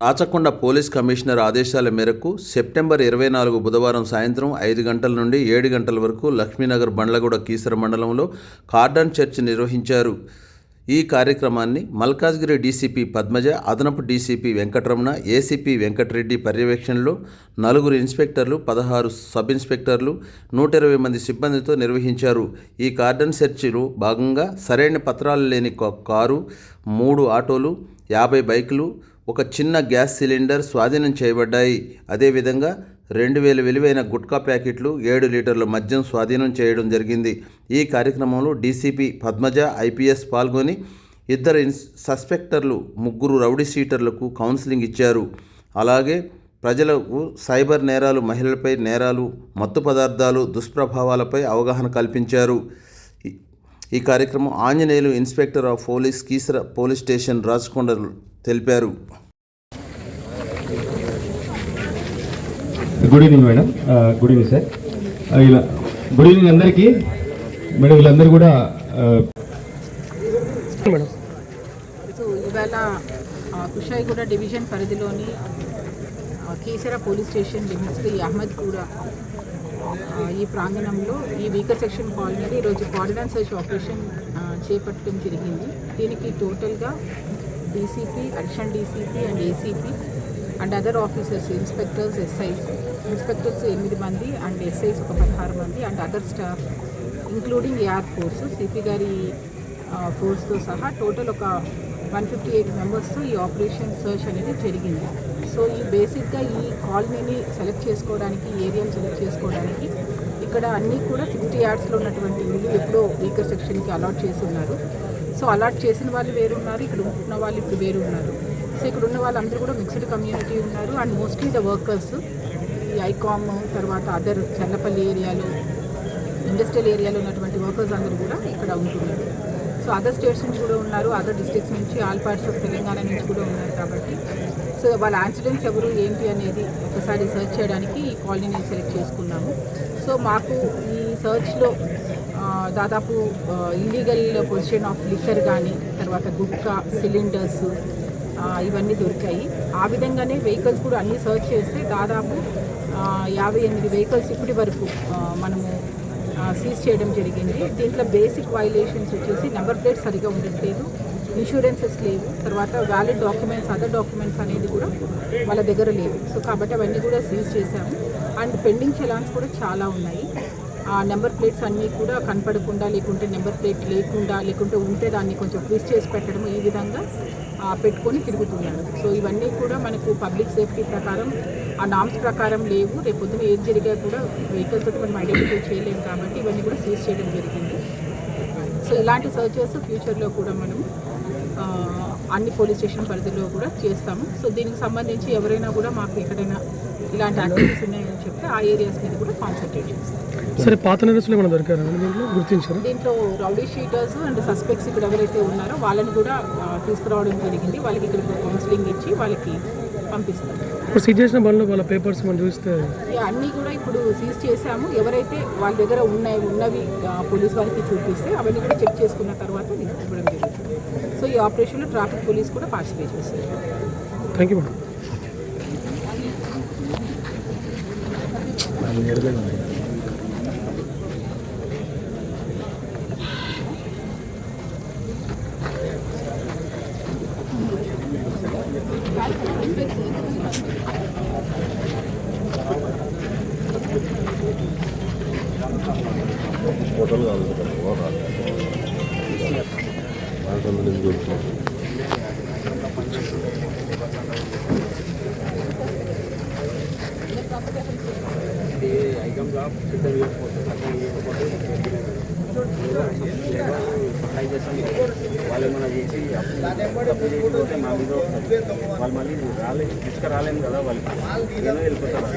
ఆచకొండ police commissioner ఆదేశాల మేరకు September ఇరవై నాలుగు బుధవారం సాయంత్రం ఐదు గంటల నుండి ఏడు గంటల వరకు లక్ష్మీనగర్ బండ్లగూడ కీసర మండలంలో కార్డన్ చర్చ్ నిర్వహించారు. ఈ కార్యక్రమాన్ని మల్కాజ్గిరి డీసీపీ పద్మజ అదనపు డీసీపీ వెంకటరమణ ఏసీపీ వెంకటరెడ్డి పర్యవేక్షణలో నలుగురు ఇన్స్పెక్టర్లు పదహారు సబ్ ఇన్స్పెక్టర్లు నూట ఇరవై మంది సిబ్బందితో నిర్వహించారు. ఈ కార్డన్ సెర్చ్లో భాగంగా సరైన పత్రాలు లేని ఒక కారు మూడు ఆటోలు యాభై బైకులు ఒక చిన్న గ్యాస్ సిలిండర్ స్వాధీనం చేయబడ్డాయి. అదేవిధంగా రెండు వేల విలువైన గుట్కా ప్యాకెట్లు ఏడు లీటర్ల మద్యం స్వాధీనం చేయడం జరిగింది. ఈ కార్యక్రమంలో డీసీపీ పద్మజ ఐపీఎస్ పాల్గొని ఇద్దరు సస్పెక్టర్లు ముగ్గురు రౌడీ సీటర్లకు కౌన్సిలింగ్ ఇచ్చారు. అలాగే ప్రజలకు సైబర్ నేరాలు మహిళలపై నేరాలు మత్తు పదార్థాలు దుష్ప్రభావాలపై అవగాహన కల్పించారు. ఈ- కార్యక్రమం Anjaneyulu inspector of police Keesara police station Rachakonda తెలిపారు. Good evening madam good evening sir ఇలా గుడ్ ఈవినింగ్ అందరికీ. మేడం వీళ్ళందరూ కూడా ఆ, సో ఇవాళ కుషాయిగూడ డివిజన్ పరిధిలోని కీసర పోలీస్ స్టేషన్ లిమిట్స్ ఈ అహ్మద్ కూడా ఈ ప్రాంగణంలో ఈ వీకర్ సెక్షన్ కాలనీలో ఈరోజు కోఆర్డినేట్ సర్చ్ ఆపరేషన్ చేపట్టడం జరిగింది. దీనికి టోటల్గా DCP additional DCP and ACP and other officers inspectors SIs inspectors ఎనిమిది మంది అండ్ ఎస్ఐస్ ఒక పదహారు మంది and other staff including AR force CP గారి ఫోర్స్తో సహా టోటల్ ఒక వన్ ఫిఫ్టీ ఎయిట్ మెంబర్స్తో ఈ ఆపరేషన్ సర్చ్ అనేది జరిగింది. సో ఈ బేసిక్గా ఈ కాలనీని సెలెక్ట్ చేసుకోవడానికి ఏరియాని సెలెక్ట్ చేసుకోవడానికి ఇక్కడ అన్నీ కూడా సిక్స్టీ యార్డ్స్లో ఉన్నటువంటి ఇల్లు ఎప్పుడో వీకర్ సెక్షన్కి అలాట్ చేసి ఉన్నారు. సో అలాట్ చేసిన వాళ్ళు వేరు ఉన్నారు ఇక్కడ ఉన్న వాళ్ళు ఇప్పుడు వేరు ఉన్నారు సో ఇక్కడ ఉన్న వాళ్ళందరూ కూడా మిక్స్డ్ కమ్యూనిటీ ఉన్నారు. అండ్ మోస్ట్లీ ద వర్కర్స్ ఈ ఐకామ్ తర్వాత అదర్ చల్లపల్లి ఏరియాలో ఇండస్ట్రియల్ ఏరియాలో ఉన్నటువంటి వర్కర్స్ అందరూ కూడా ఇక్కడ ఉంటున్నారు. సో అదర్ స్టేట్స్ నుంచి కూడా ఉన్నారు. అదర్ డిస్ట్రిక్ట్స్ నుంచి ఆల్ పార్ట్స్ ఆఫ్ తెలంగాణ నుంచి కూడా ఉన్నారు కాబట్టి. సో వాళ్ళ యాక్సిడెంట్స్ ఎవరు ఏంటి అనేది ఒకసారి సెర్చ్ చేయడానికి ఈ కాలనీని సెలెక్ట్ చేసుకున్నాము. సో మాకు ఈ సర్చ్లో దాదాపు ఇల్లీగల్ పొజిషన్ ఆఫ్ లిక్కర్ కానీ తర్వాత గుట్కా సిలిండర్స్ ఇవన్నీ దొరికాయి. ఆ విధంగానే వెహికల్స్ కూడా అన్నీ సర్చ్ చేస్తే దాదాపు యాభై ఎనిమిది వెహికల్స్ ఇప్పటి వరకు మనము సీజ్ చేయడం జరిగింది. దీంట్లో బేసిక్ వైలేషన్స్ వచ్చేసి నెంబర్ ప్లేట్ సరిగా ఉండట్లేదు ఇన్సూరెన్సెస్ లేవు తర్వాత వ్యాలిడ్ డాక్యుమెంట్స్ అదర్ డాక్యుమెంట్స్ అనేది కూడా వాళ్ళ దగ్గర లేవు. సో కాబట్టి అవన్నీ కూడా సీజ్ చేశాము. అండ్ పెండింగ్ చలాన్స్ కూడా చాలా ఉన్నాయి. నెంబర్ ప్లేట్స్ అన్నీ కూడా కనపడకుండా లేకుంటే నెంబర్ ప్లేట్ లేకుండా లేకుంటే ఉంటే దాన్ని కొంచెం ట్విస్ట్ చేసి పెట్టడం ఈ విధంగా పెట్టుకొని తిరుగుతున్నారు. సో ఇవన్నీ కూడా మనకు పబ్లిక్ సేఫ్టీ ప్రకారం ఆ నామ్స్ ప్రకారం లేవు. రేపు పొద్దున ఏది జరిగా కూడా వెహికల్ తోటి మనం ఐడెంటిఫై చేయలేము కాబట్టి ఇవన్నీ కూడా సీజ్ చేయడం జరిగింది. సో ఇలాంటి సర్చెస్ ఫ్యూచర్లో కూడా మనం అన్ని పోలీస్ స్టేషన్ పరిధిలో కూడా చేస్తాము. సో దీనికి సంబంధించి ఎవరైనా కూడా మాకు ఎక్కడైనా ఇలాంటి యాక్టివిటీస్ ఉన్నాయని చెప్తే ఆ ఏరియాస్ మీద కూడా కాన్సన్ట్రేట్ చేస్తాం సరే పాత నేరస్తులు ఏమైనా దొరికారా? దీంట్లో గుర్తించారు? దీంట్లో రౌడీ షీటర్స్ అండ్ సస్పెక్ట్స్ ఇక్కడ ఎవరైతే ఉన్నారో వాళ్ళని కూడా తీసుకురావడం జరిగింది. వాళ్ళకి ఇక్కడ కౌన్సిలింగ్ ఇచ్చి వాళ్ళకి పంపిస్తాం. ఇప్పుడు సీజ్ చేసిన బండ్లో వాళ్ళ పేపర్స్ మనం చూస్తే ఇక అన్నీ కూడా ఇప్పుడు సీజ్ చేశాము. ఎవరైతే వాళ్ళ దగ్గర ఉన్నాయి ఉన్నవి పోలీస్ వారికి చూపిస్తే అవన్నీ కూడా చెక్ చేసుకున్న తర్వాత ఇవ్వడం జరుగుతుంది. సో ఈ ఆపరేషన్లో ట్రాఫిక్ పోలీస్ కూడా పార్టిసిపేట్ చేస్తారు. థ్యాంక్ యూ మేడం వాళ్ళు ఏమైనా చేసి తప్పు చేయకపోతే మా మీద వాళ్ళు మళ్ళీ రాలేదు తీసుకురాలేము కదా వాళ్ళకి ఏదో వెళ్ళిపోతారు.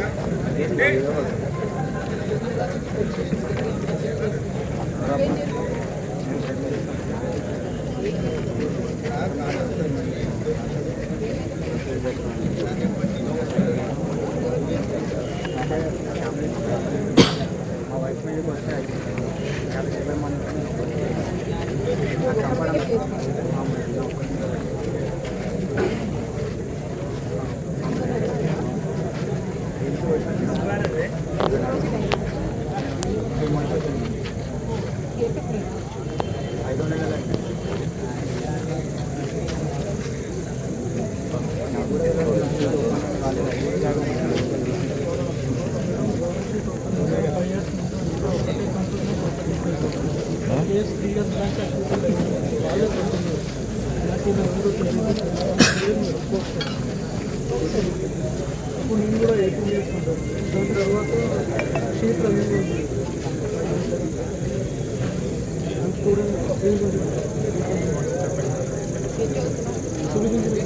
అప్పుడు నేను కూడా ఎక్కువ చేసుకుంటాను దాని తర్వాత షీట్లో నేను స్టూడెంట్ చూపించింది